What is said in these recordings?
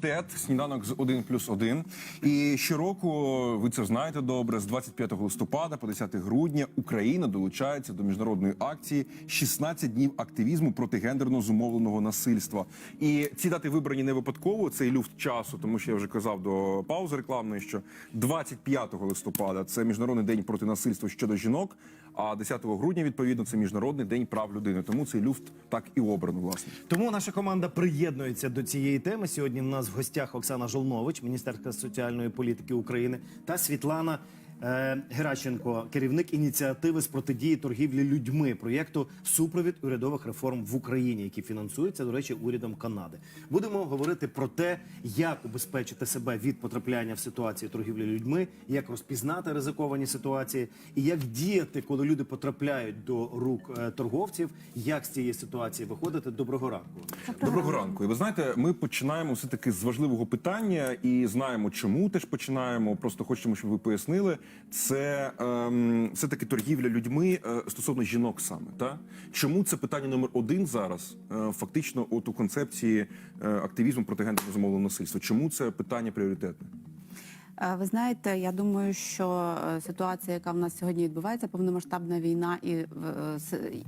ТЕТ, сніданок з 1 плюс 1. І щороку, ви це знаєте добре, з 25 листопада по 10 грудня Україна долучається до міжнародної акції «16 днів активізму проти гендерно зумовленого насильства. І ці дати вибрані не випадково. Цей люфт часу, тому що я вже казав до паузи рекламної, що 25 листопада це міжнародний день проти насильства щодо жінок. А 10 грудня, відповідно, це міжнародний день прав людини. Тому цей люфт так і обрано, власне. Тому наша команда приєднується до цієї теми. Сьогодні в нас в гостях Оксана Жолнович, міністерка соціальної політики України, та Світлана Геращенко, керівник ініціативи з протидії торгівлі людьми проєкту Супровід урядових реформ в Україні, які фінансуються, до речі, урядом Канади. Будемо говорити про те, як убезпечити себе від потрапляння в ситуації торгівлі людьми, як розпізнати ризиковані ситуації, і як діяти, коли люди потрапляють до рук е, торговців, як з цієї ситуації виходити. Доброго ранку. Доброго ранку. І ви знаєте, ми починаємо все таки з важливого питання і знаємо, чому теж починаємо. Просто хочемо, щоб ви пояснили. Це ем, все таки торгівля людьми е, стосовно жінок саме. Та чому це питання номер один зараз? Е, фактично, от у концепції е, активізму проти гендерно зумовленого насильства. Чому це питання пріоритетне? Е, Ви знаєте, я думаю, що е, ситуація, яка в нас сьогодні відбувається, повномасштабна війна і, е,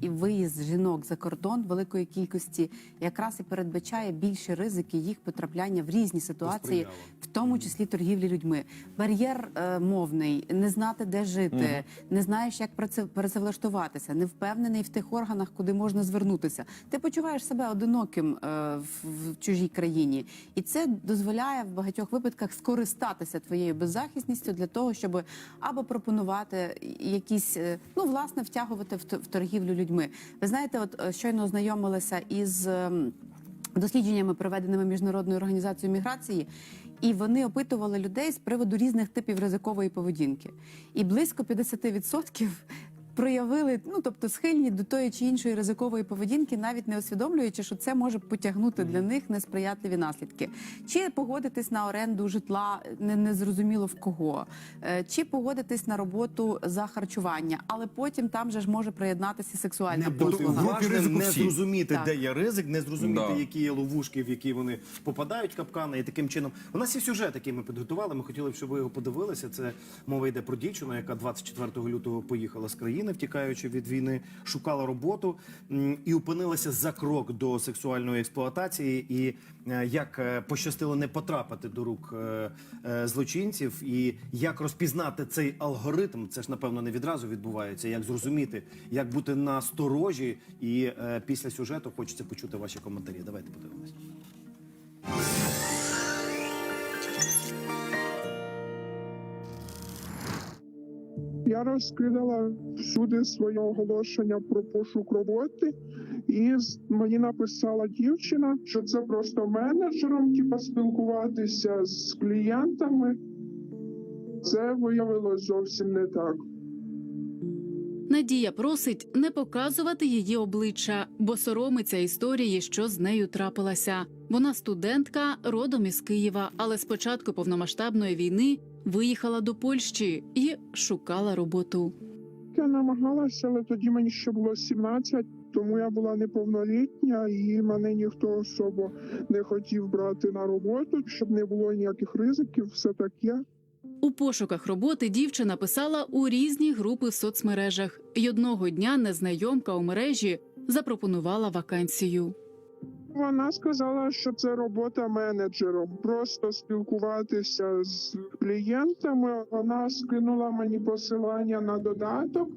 і виїзд жінок за кордон великої кількості, якраз і передбачає більші ризики їх потрапляння в різні ситуації, в тому числі торгівлі людьми. Бар'єр е, мовний, не знати, де жити, не знаєш, як працевлаштуватися, не впевнений в тих органах, куди можна звернутися. Ти почуваєш себе одиноким е, в, в чужій країні, і це дозволяє в багатьох випадках скористатися твоєю беззахисністю для того, щоб або пропонувати якісь, е, ну власне, втягувати в, торгівлю людьми. Ви знаєте, от е, щойно ознайомилася із. ем, дослідженнями, проведеними міжнародною організацією міграції, і вони опитували людей з приводу різних типів ризикової поведінки. І близько 50% проявили, ну тобто схильні до тої чи іншої ризикової поведінки, навіть не усвідомлюючи, що це може потягнути для них несприятливі наслідки. Чи погодитись на оренду житла не, не зрозуміло в кого, е, чи погодитись на роботу за харчування, але потім там же ж може приєднатися сексуальна Не послуга. не зрозуміти, Так. де є ризик, не зрозуміти, Да. які є ловушки, в які вони попадають капкани, і таким чином. У нас є сюжет, який ми підготували. Ми хотіли б, щоб ви його подивилися. Це мова йде про дівчину, яка 24 лютого поїхала з країни, втікаючи від війни, шукала роботу і опинилася за крок до сексуальної експлуатації. І е, як е, пощастило не потрапити до рук е, злочинців, і як розпізнати цей алгоритм, це ж напевно не відразу відбувається. Як зрозуміти, як бути на сторожі, і після сюжету хочеться почути ваші коментарі. Давайте подивимось. Я розкидала всюди своє оголошення про пошук роботи, і мені написала дівчина, що це просто менеджером, типа спілкуватися з клієнтами. Це виявилось зовсім не так. Надія просить не показувати її обличчя, бо соромиться історії, що з нею трапилася. Вона студентка родом із Києва, але з початку повномасштабної війни виїхала до Польщі і шукала роботу. Я намагалася, але тоді мені ще було 17, тому я була неповнолітня, і мене ніхто особо не хотів брати на роботу, щоб не було ніяких ризиків, все таке. У пошуках роботи дівчина писала у різні групи в соцмережах. І одного дня незнайомка у мережі запропонувала вакансію. Вона сказала, що це робота менеджером, просто спілкуватися з клієнтами. Вона скинула мені посилання на додаток,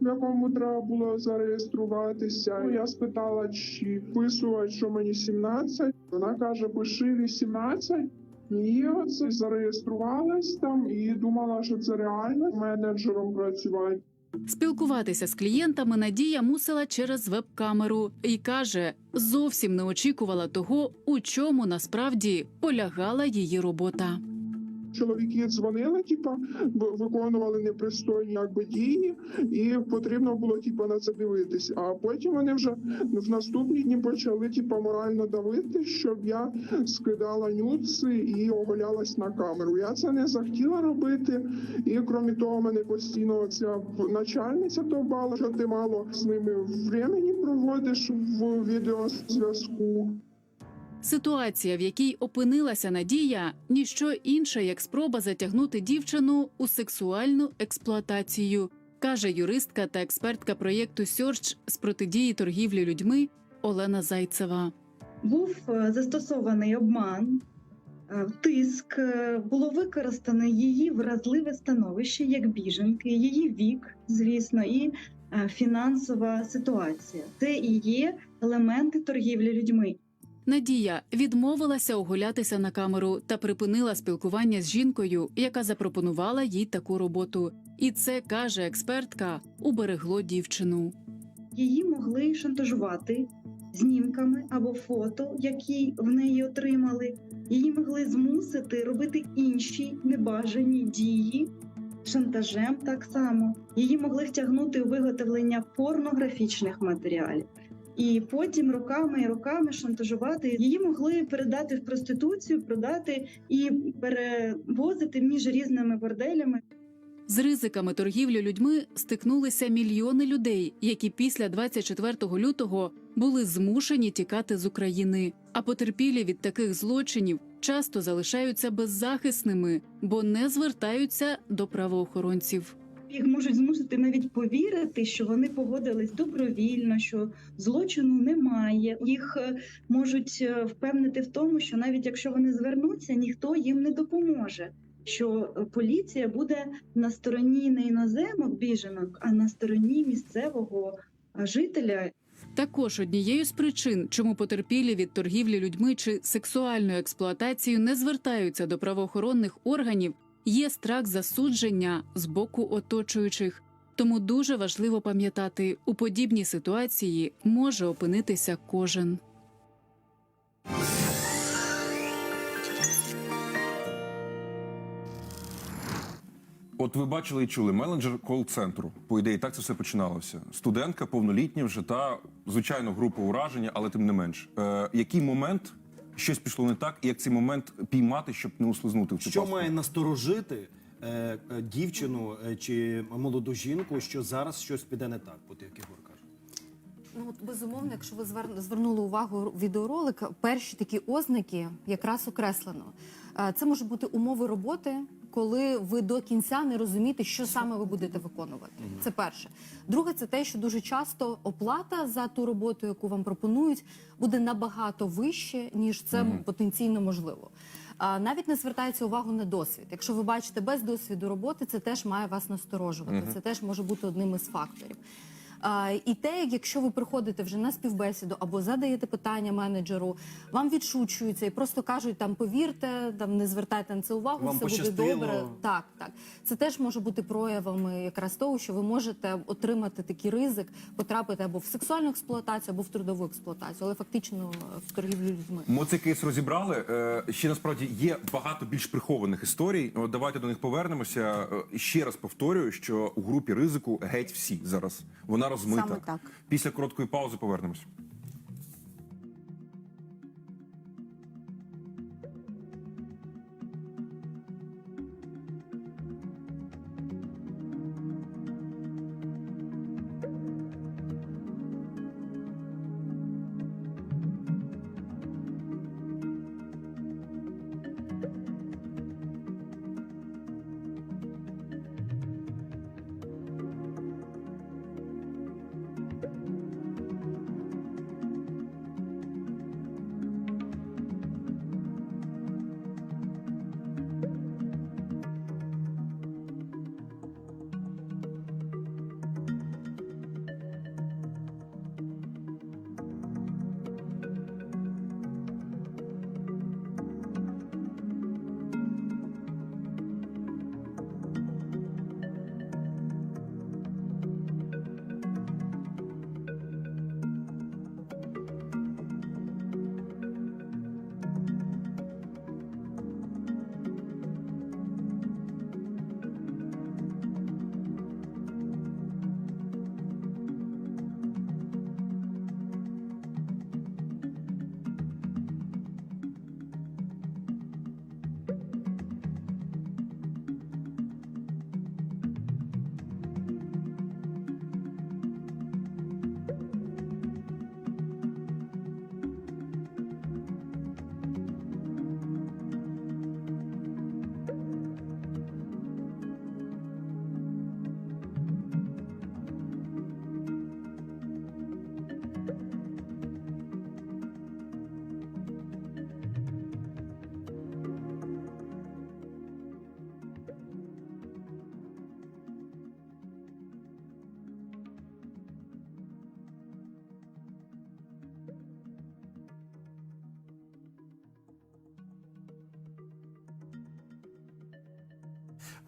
в якому треба було зареєструватися. Я спитала, чи вписувати, що мені 17. Вона каже, пиши 18. І оце зареєструвалась там і думала, що це реально менеджером працювати. Спілкуватися з клієнтами Надія мусила через веб-камеру і каже, зовсім не очікувала того, у чому насправді полягала її робота. Чоловіки дзвонили, типа виконували непристойні якби дії, і потрібно було типа на це дивитись. А потім вони вже в наступні дні почали типа морально давити, щоб я скидала нюци і оголялась на камеру. Я це не захотіла робити. І крім того, мене постійно ця начальниця довбала, що ти мало з ними времени проводиш в відеозв'язку. Ситуація, в якій опинилася Надія, ніщо інше, як спроба затягнути дівчину у сексуальну експлуатацію, каже юристка та експертка проєкту Сьорч з протидії торгівлі людьми Олена Зайцева. був е, застосований обман, е, тиск, е, було використано її вразливе становище як біженки, її вік, звісно, і фінансова ситуація. Це і є елементи торгівлі людьми. Надія відмовилася оголятися на камеру та припинила спілкування з жінкою, яка запропонувала їй таку роботу. І це каже експертка, уберегло дівчину. Її могли шантажувати знімками або фото, які в неї отримали. Її могли змусити робити інші небажані дії, шантажем так само. Її могли втягнути у виготовлення порнографічних матеріалів. І потім роками і роками шантажувати її могли передати в проституцію, продати і перевозити між різними борделями. З ризиками торгівлі людьми стикнулися мільйони людей, які після 24 лютого були змушені тікати з України. А потерпілі від таких злочинів часто залишаються беззахисними, бо не звертаються до правоохоронців. Їх можуть змусити навіть повірити, що вони погодились добровільно, що злочину немає. Їх е, можуть е, впевнити в тому, що навіть якщо вони звернуться, ніхто їм не допоможе. Що е, поліція буде на стороні не іноземок біженок, а на стороні місцевого жителя, Також однією з причин, чому потерпілі від торгівлі людьми чи сексуальної експлуатації не звертаються до правоохоронних органів, є страх засудження з боку оточуючих. Тому дуже важливо пам'ятати, у подібній ситуації може опинитися кожен. От ви бачили і чули менеджер кол-центру. По ідеї, так це все починалося. Студентка, повнолітня вже та звичайно група ураження, але тим не менш. Е, який момент щось пішло не так, і як цей момент піймати, щоб не услизнути в цю Що пастку? має насторожити е, е, дівчину е, чи молоду жінку, що зараз щось піде не так, от як Ігор каже? Ну от безумовно, якщо ви звер- звернули увагу відеоролик, перші такі ознаки якраз окреслено. Е, Це можуть бути умови роботи, коли ви до кінця не розумієте, що саме ви будете виконувати. Це перше. Друге, це те, що дуже часто оплата за ту роботу, яку вам пропонують, буде набагато вище, ніж це потенційно можливо. А, Навіть не звертається увагу на досвід. Якщо ви бачите без досвіду роботи, це теж має вас насторожувати. Це теж може бути одним із факторів. І те, якщо ви приходите вже на співбесіду або задаєте питання менеджеру, вам відшучуються і просто кажуть там повірте, там не звертайте на це увагу, Вам все буде добре. Так, так. Це теж може бути проявами якраз того, що ви можете отримати такий ризик, потрапити або в сексуальну експлуатацію, або в трудову експлуатацію, але фактично е, в торгівлю людьми. Ми цей кейс розібрали. Е, Ще насправді є багато більш прихованих історій. От давайте до них повернемося. Е, Ще раз повторюю, що у групі ризику геть всі зараз. Вона розмита. Саме так. Після короткої паузи повернемось.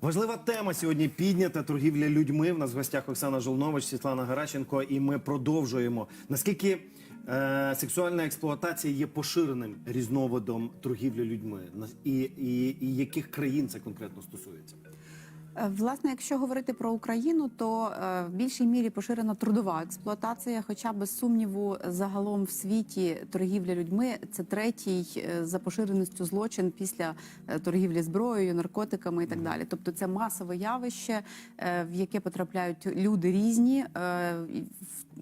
Важлива тема сьогодні піднята торгівля людьми. В нас в гостях Оксана Жолнович, Світлана Гараченко, і ми продовжуємо. Наскільки е, сексуальна експлуатація є поширеним різновидом торгівлі людьми? І, і, і яких країн це конкретно стосується? Е, Власне, якщо говорити про Україну, то е, в більшій мірі поширена трудова експлуатація. Хоча без сумніву, загалом в світі торгівля людьми це третій е, за поширеністю злочин після торгівлі зброєю, наркотиками і так далі. Тобто це масове явище, в яке потрапляють люди різні,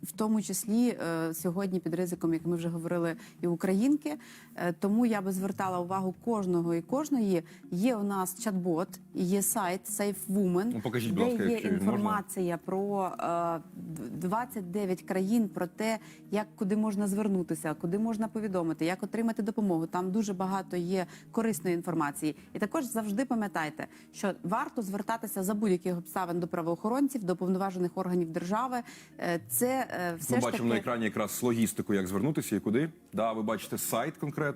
в- тому числі сьогодні під ризиком, як ми вже говорили, і українки. Е, Тому я би звертала увагу кожного і кожної. Є у нас чат-бот, є сайт Safe Woman, Ну, покажіть, де ласка, є якщо можна. інформація про е, д- 29 країн, про те, як куди можна звернутися, куди можна повідомити, як отримати допомогу. Там дуже багато є корисної інформації. І також завжди пам'ятайте, що варто звертатися за будь-яких обставин до правоохоронців, до повноважених органів держави. Е, Це е, все Ми ж бачимо таки на екрані якраз логістику, як звернутися і куди. Да, ви бачите сайт конкретно е,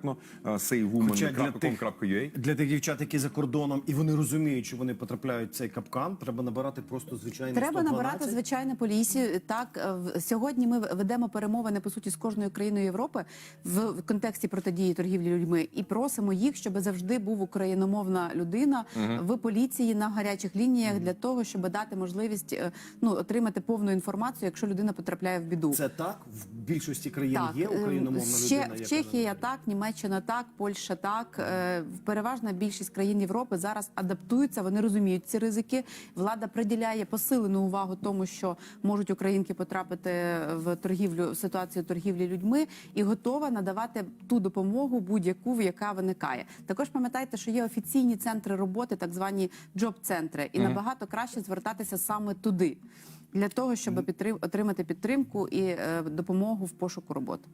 Хоча для savewoman.com.ua. Для тих дівчат, які за кордоном, і вони розуміють, що вони потрапляють в цей капкан, треба набирати просто звичайний Треба 112. набирати звичайно полісі. Так е, в- сьогодні ми ведемо перемовини по суті з кожною країною Європи в в контексті протидії торгівлі людьми і просимо їх, щоб завжди був україномовна людина в поліції на гарячих лініях для того, щоб дати можливість е, ну отримати повну інформацію, якщо людина потрапляє в біду. Це так в більшості країн є е, україномовна ще людина. в яка Чехія надає? так, Німеччина так, Польща так. Е, Переважна більшість країн Європи зараз адаптуються. Вони розуміють ці ризики. Влада приділяє посилену увагу тому, що можуть українки потрапити в торгівлю в ситуацію торгівлі людьми, і готова надавати ту допомогу, будь-яку яка виникає. Також пам'ятайте, що є офіційні центри роботи, так звані джоб-центри, і набагато краще звертатися саме туди. Для того щоб підтрим- отримати підтримку і е, допомогу в пошуку роботи.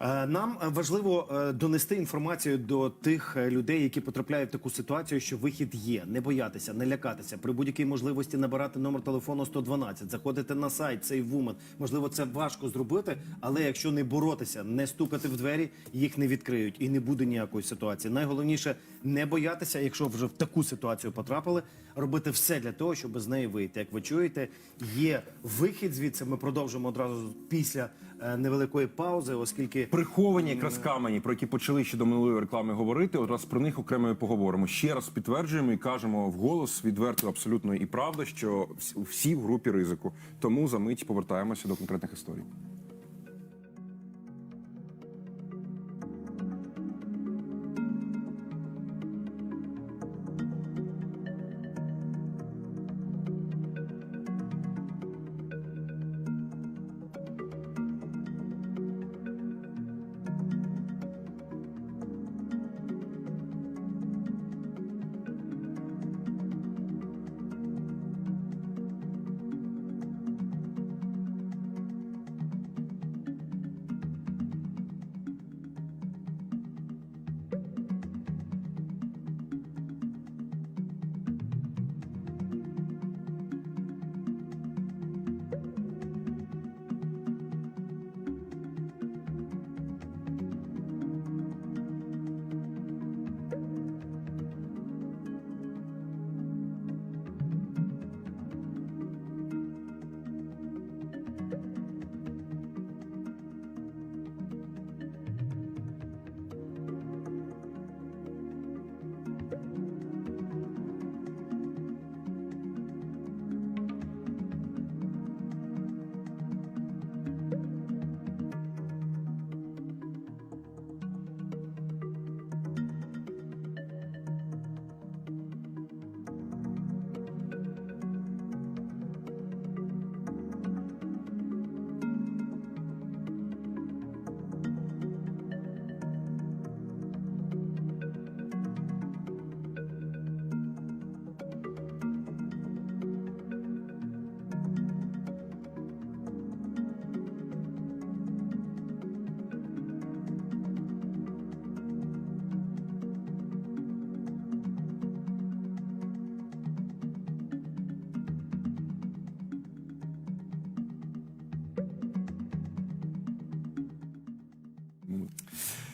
Е, Нам е, важливо е, донести інформацію до тих людей, які потрапляють в таку ситуацію, що вихід є. Не боятися, не лякатися. При будь-якій можливості набирати номер телефону 112, заходити на сайт Save Woman. Можливо, це важко зробити, але якщо не боротися, не стукати в двері, їх не відкриють і не буде ніякої ситуації. Найголовніше не боятися, якщо вже в таку ситуацію потрапили, робити все для того, щоб з неї вийти. Як ви чуєте, є вихід звідси. Ми продовжимо одразу після е, невеликої паузи, оскільки Приховані якраз камені, про які почали ще до минулої реклами говорити. От раз про них окремо і поговоримо. Ще раз підтверджуємо і кажемо вголос відверто абсолютно і правда, що всі в групі ризику. Тому за мить повертаємося до конкретних історій.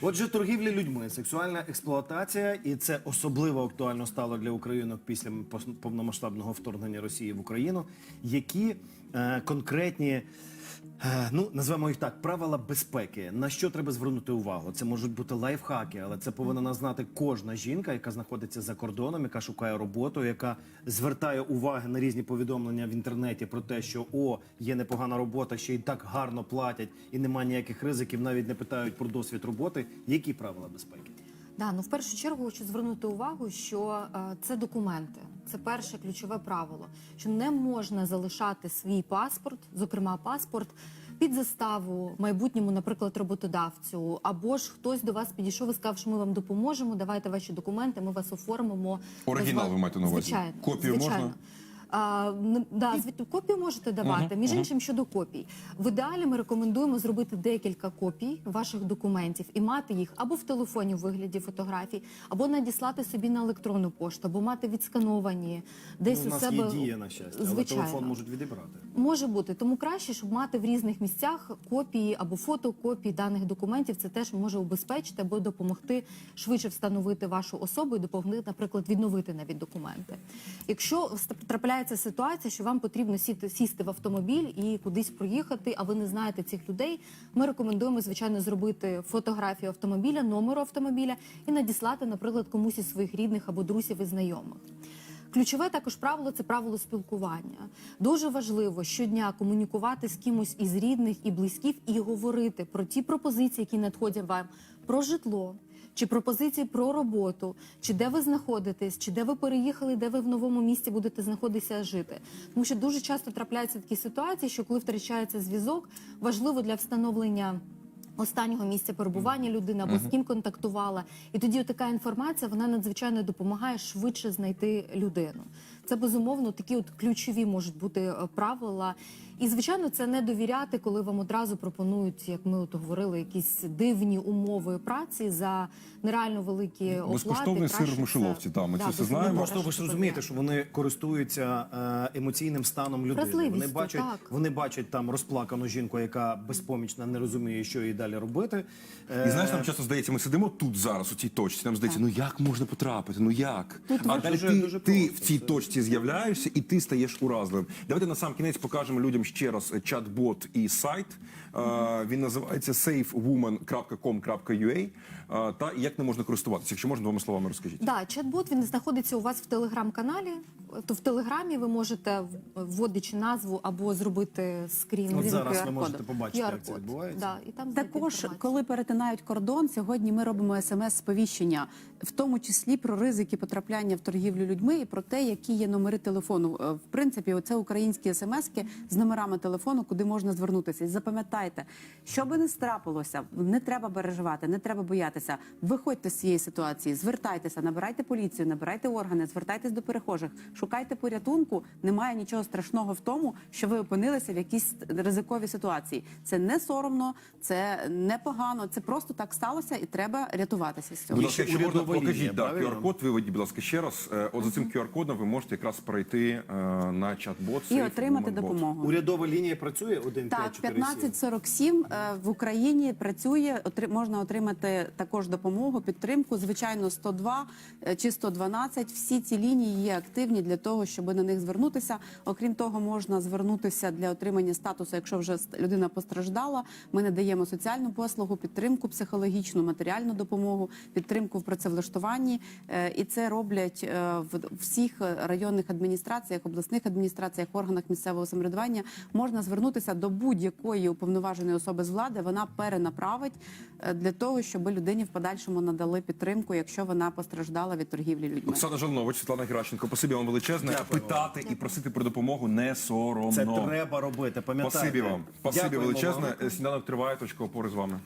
Отже, торгівля людьми, сексуальна експлуатація, і це особливо актуально стало для українок після повномасштабного вторгнення Росії в Україну. Які е, конкретні, ну назвемо їх так, правила безпеки, на що треба звернути увагу? Це можуть бути лайфхаки, але це повинна знати кожна жінка, яка знаходиться за кордоном, яка шукає роботу, яка звертає уваги на різні повідомлення в інтернеті про те, що о, є непогана робота, ще й так гарно платять, і немає ніяких ризиків, навіть не питають про досвід роботи. Які правила безпеки? Да, ну в першу чергу хочу звернути увагу, що е, це документи. Це перше ключове правило, що не можна залишати свій паспорт, зокрема паспорт, під заставу майбутньому, наприклад, роботодавцю, або ж хтось до вас підійшов і сказав, що ми вам допоможемо. Давайте ваші документи, ми вас оформимо. Оригінал ви маєте на увазі? Звичайно, Копію звичайно. можна? А, да, звідти копію можете давати. Між іншим, щодо копій, в ідеалі ми рекомендуємо зробити декілька копій ваших документів і мати їх або в телефоні в вигляді фотографій, або надіслати собі на електронну пошту, або мати відскановані десь Ну, у у нас себе є дія на щастя, але Звичайно. телефон можуть відібрати. Може бути, тому краще, щоб мати в різних місцях копії або фотокопії даних документів. Це теж може убезпечити або допомогти швидше встановити вашу особу і допомогти, наприклад, відновити навіть документи. Якщо ст- трапляється ситуація, що вам потрібно сіти сісти в автомобіль і кудись проїхати, а ви не знаєте цих людей, ми рекомендуємо звичайно зробити фотографію автомобіля, номеру автомобіля і надіслати, наприклад, комусь із своїх рідних або друзів і знайомих. Ключове також правило це правило спілкування. Дуже важливо щодня комунікувати з кимось із рідних і близьких і говорити про ті пропозиції, які надходять вам про житло. Чи пропозиції про роботу, чи де ви знаходитесь, чи де ви переїхали, де ви в новому місті будете знаходитися жити. Тому що дуже часто трапляються такі ситуації, що коли втрачається зв'язок, важливо для встановлення останнього місця перебування людини або з ким контактувала. І тоді така інформація вона надзвичайно допомагає швидше знайти людину. Це безумовно такі от ключові можуть бути е, правила. І звичайно, це не довіряти, коли вам одразу пропонують, як ми от говорили, якісь дивні умови праці за нереально великі оплати. Безкоштовний сир в мишоловці, це- та, ми це все знаємо. Просто ви ж розумієте, що вони користуються е, емоційним станом людини. Вони бачать, так. вони бачать там розплакану жінку, яка безпомічна, не розуміє, що їй далі робити. Е, І знаєш, нам часто здається, ми сидимо тут зараз, у цій точці. Нам здається, ну як можна потрапити? Ну як? а далі дуже- ти, дуже ти в цій точці з'являєшся і ти стаєш уразливим. Давайте на сам кінець покажемо людям ще раз е, чат-бот і сайт. Е, Він називається safewoman.com.ua. Е, Та як не можна користуватися, якщо можна двома словами розкажіть. Да, чат-бот він знаходиться у вас в телеграм-каналі. То в телеграмі ви можете в- вводячи назву або зробити скрін. От зараз ви можете побачити, як це відбувається. Да, і там Також, коли перетинають кордон, сьогодні ми робимо смс-сповіщення, в тому числі про ризики потрапляння в торгівлю людьми і про те, які є номери телефону. Е, В принципі, це українські смски з номерами телефону, куди можна звернутися. І запам'ятайте, знаєте, що би не страпилося, не треба переживати, не треба боятися. Виходьте з цієї ситуації, звертайтеся, набирайте поліцію, набирайте органи, звертайтесь до перехожих, шукайте порятунку. Немає нічого страшного в тому, що ви опинилися в якійсь ризиковій ситуації. Це не соромно, це не погано, це просто так сталося, і треба рятуватися з цього. Ще, ще можна покажіть да, QR-код, виведіть, будь ласка, ще раз. Е, от за цим QR-кодом ви можете якраз пройти е, на чат-бот і отримати допомогу. Урядова лінія працює 1,5-4,7? Так, 15.40. 47 е, в Україні працює, можна отримати також допомогу, підтримку. Звичайно, 102 е, чи 112. Всі ці лінії є активні для того, щоб на них звернутися. Окрім того, можна звернутися для отримання статусу, якщо вже людина постраждала. Ми надаємо соціальну послугу, підтримку, психологічну, матеріальну допомогу, підтримку в працевлаштуванні, е, і це роблять в всіх районних адміністраціях, обласних адміністраціях, органах місцевого самоврядування. Можна звернутися до будь-якої уповноваженої особи з влади. Вона перенаправить е, для того, щоб людині в подальшому надали підтримку, якщо вона постраждала від торгівлі людьми. Оксана Жолнович, Світлана Геращенко, спасибі вам величезне. Дякую Питати і просити про допомогу не соромно. Це треба робити. Пам'ятайте. Спасибі вам. Спасибі величезне. вам. Сніданок триває. Точка опори з вами.